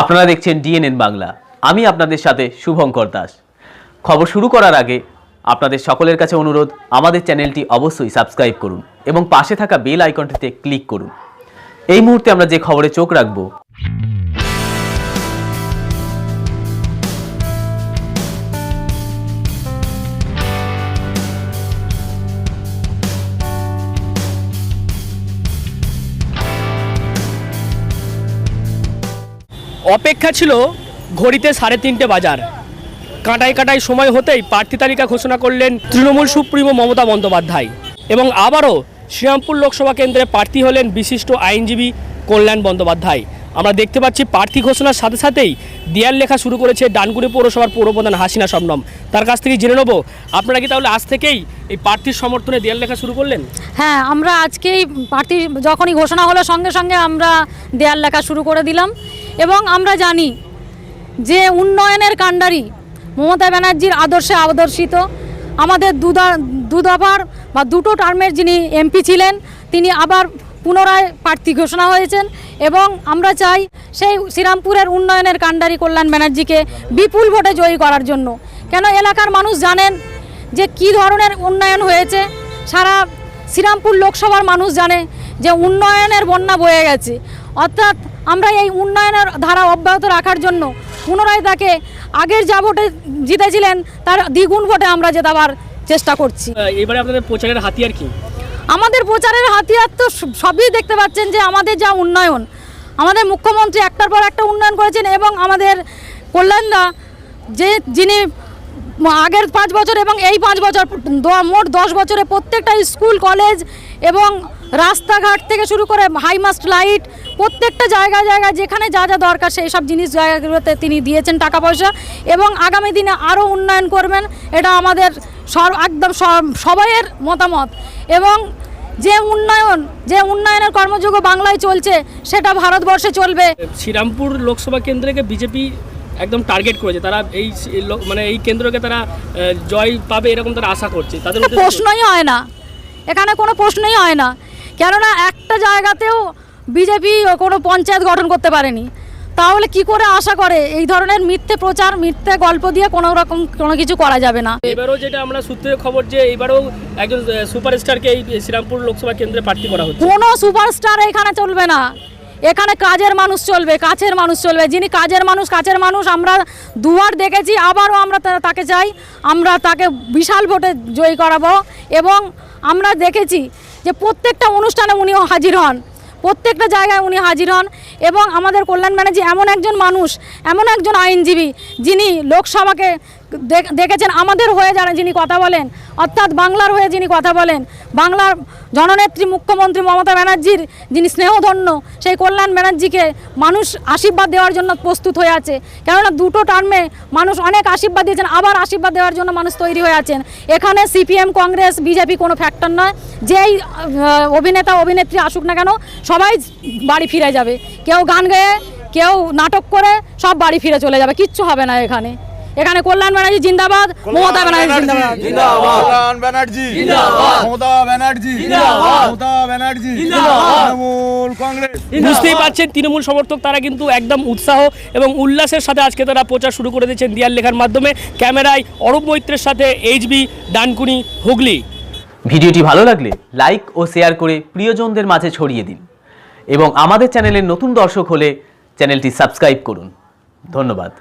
আপনারা দেখছেন ডিএনএন বাংলা। আমি আপনাদের সাথে শুভঙ্কর দাস। খবর শুরু করার আগে আপনাদের সকলের কাছে অনুরোধ, আমাদের চ্যানেলটি অবশ্যই সাবস্ক্রাইব করুন এবং পাশে থাকা বেল আইকনটিতে ক্লিক করুন। এই মুহূর্তে আমরা যে খবরে চোখ রাখব অপেক্ষা ছিল ঘড়িতে সাড়ে তিনটে বাজার। কাঁটায় কাঁটায় সময় হতেই প্রার্থী তালিকা ঘোষণা করলেন তৃণমূল সুপ্রিমো মমতা বন্দ্যোপাধ্যায় এবং আবারও শ্রীরামপুর লোকসভা কেন্দ্রে প্রার্থী হলেন বিশিষ্ট আইনজীবী কল্যাণ বন্দ্যোপাধ্যায়। আমরা দেখতে পাচ্ছি প্রার্থী ঘোষণার সাথে সাথেই দেয়াল লেখা শুরু করেছে ডানকুনি পৌরসভার পৌরপ্রধান হাসিনা শবনম। তার কাছ থেকে জেনে নেব, আপনারা কি তাহলে আজ থেকেই এই প্রার্থীর সমর্থনে দেয়াল লেখা শুরু করলেন? হ্যাঁ আমরা আজকেই প্রার্থী যখনই ঘোষণা হলো সঙ্গে সঙ্গে আমরা দেয়াল লেখা শুরু করে দিলাম। এবং আমরা জানি যে উন্নয়নের কাণ্ডারি মমতা ব্যানার্জির আদর্শে আদর্শিত আমাদের দুদা, দুদফার বা দুটো টার্মের যিনি এমপি ছিলেন, তিনি আবার পুনরায় প্রার্থী ঘোষণা হয়েছেন এবং আমরা চাই সেই শ্রীরামপুরের উন্নয়নের কাণ্ডারি কল্যাণ ব্যানার্জিকে বিপুল ভোটে জয়ী করার জন্য। কেন এলাকার মানুষ জানেন যে কি ধরনের উন্নয়ন হয়েছে? সারা শ্রীরামপুর লোকসভার মানুষ জানে যে উন্নয়নের বন্যা বয়ে গেছে। অর্থাৎ আমরা এই উন্নয়নের ধারা অব্যাহত রাখার জন্য পুনরায় তাকে আগের যা ভোটে জিতেছিলেন তার দ্বিগুণ ভোটে আমরা জেতাবার চেষ্টা করছি। এবারে আপনাদের প্রচারের হাতিয়ার কি? আমাদের প্রচারের হাতিয়ার তো সবই দেখতে পাচ্ছেন যে আমাদের যা উন্নয়ন আমাদের মুখ্যমন্ত্রী একটার পর একটা উন্নয়ন করেছেন এবং আমাদের কল্যাণদা যে যিনি আগের পাঁচ বছর এবং এই পাঁচ বছর মোট দশ বছরে প্রত্যেকটা স্কুল কলেজ এবং রাস্তাঘাট থেকে শুরু করে হাইমাস্ট লাইট প্রত্যেকটা জায়গা জায়গায় যেখানে যা যা দরকার সেই সব জিনিস জায়গাগুলোতে তিনি দিয়েছেন টাকা পয়সা। এবং আগামী দিনে আরও উন্নয়ন করবেন এটা আমাদের সর একদম সব- সবাইয়ের মতামত। এবং যে উন্নয়ন যে উন্নয়নের কর্মযোগ্য বাংলায় চলছে সেটা ভারতবর্ষে চলবে। শ্রীরামপুর লোকসভা কেন্দ্রকে বিজেপি একদম টার্গেট করেছে। তারা এই মানে এই কেন্দ্রকে তারা জয় পাবে এরকম তারা আশা করছে। তাদের প্রশ্নই হয় না। এখানে কোনো প্রশ্নই হয় না। কেননা একটা জায়গাতেও বিজেপি কোনো পঞ্চায়েত গঠন করতে পারেনি। তাহলে কি করে আশা করে? এই ধরনের মিথ্যে প্রচার মিথ্যে গল্প দিয়ে কোনো রকম কোনো কিছু করা যাবে না। এবারও যেটা আমরা সূত্রের খবর যে এবারও একজন সুপারস্টারকে এই শ্রীরামপুর লোকসভা কেন্দ্রে প্রার্থী করা হচ্ছে। কোনো সুপারস্টার এখানে চলবে না। এখানে কাজের মানুষ চলবে কাছের মানুষ চলবে। যিনি কাজের মানুষ কাছের মানুষ আমরা দুবার দেখেছি আবারও আমরা তাকে চাই আমরা তাকে বিশাল ভোটে জয়ী করাবো। এবং আমরা দেখেছি যে প্রত্যেকটা অনুষ্ঠানে উনি হাজির হন। প্রত্যেকটা জায়গায় উনি হাজির হন এবং আমাদের কল্যাণ ব্যানার্জি এমন একজন মানুষ, এমন একজন আইনজীবী যিনি লোকসভাকে দেখেছেন? আমাদের হয়ে যারা যিনি কথা বলেন। অর্থাৎ বাংলার হয়ে যিনি কথা বলেন, বাংলার জননেত্রী মুখ্যমন্ত্রী মমতা ব্যানার্জির যিনি স্নেহধন্য, সেই কল্যাণ ব্যানার্জিকে মানুষ আশীর্বাদ দেওয়ার জন্য প্রস্তুত হয়ে আছে। কেননা দুটো টার্মে মানুষ অনেক আশীর্বাদ দিয়েছেন, আবার আশীর্বাদ দেওয়ার জন্য মানুষ তৈরি হয়ে আছেন। এখানে সিপিএম, কংগ্রেস, বিজেপি কোনো ফ্যাক্টর নয়। যেই অভিনেতা, অভিনেত্রী আসুক না কেন, সবাই বাড়ি ফিরে যাবে। কেউ গান গেয়ে, কেউ নাটক করে, সব বাড়ি ফিরে চলে যাবে। কিচ্ছু হবে না এখানে। এখানে কল্যাণ ব্যানার্জি জিন্দাবাদ মমতা ব্যানার্জি জিন্দাবাদ। কল্যাণ ব্যানার্জি মমতা ব্যানার্জি মমতা ব্যানার্জি তৃণমূল কংগ্রেস। বুঝতেই পারছেন তৃণমূল সমর্থক তারা কিন্তু একদম উৎসাহ এবং উল্লাসের সাথে আজকে তারা প্রচার শুরু করে দিয়েছেন দিয়াল লেখার মাধ্যমে। ক্যামেরায় অরূপ মৈত্রের সাথে এইচবি ডানকুনি হুগলি। ভিডিওটি ভালো লাগলে লাইক ও শেয়ার করে প্রিয়জনদের মাঝে ছড়িয়ে দিন। এবং আমাদের চ্যানেলের নতুন দর্শক হলে চ্যানেলটি সাবস্ক্রাইব করুন। ধন্যবাদ।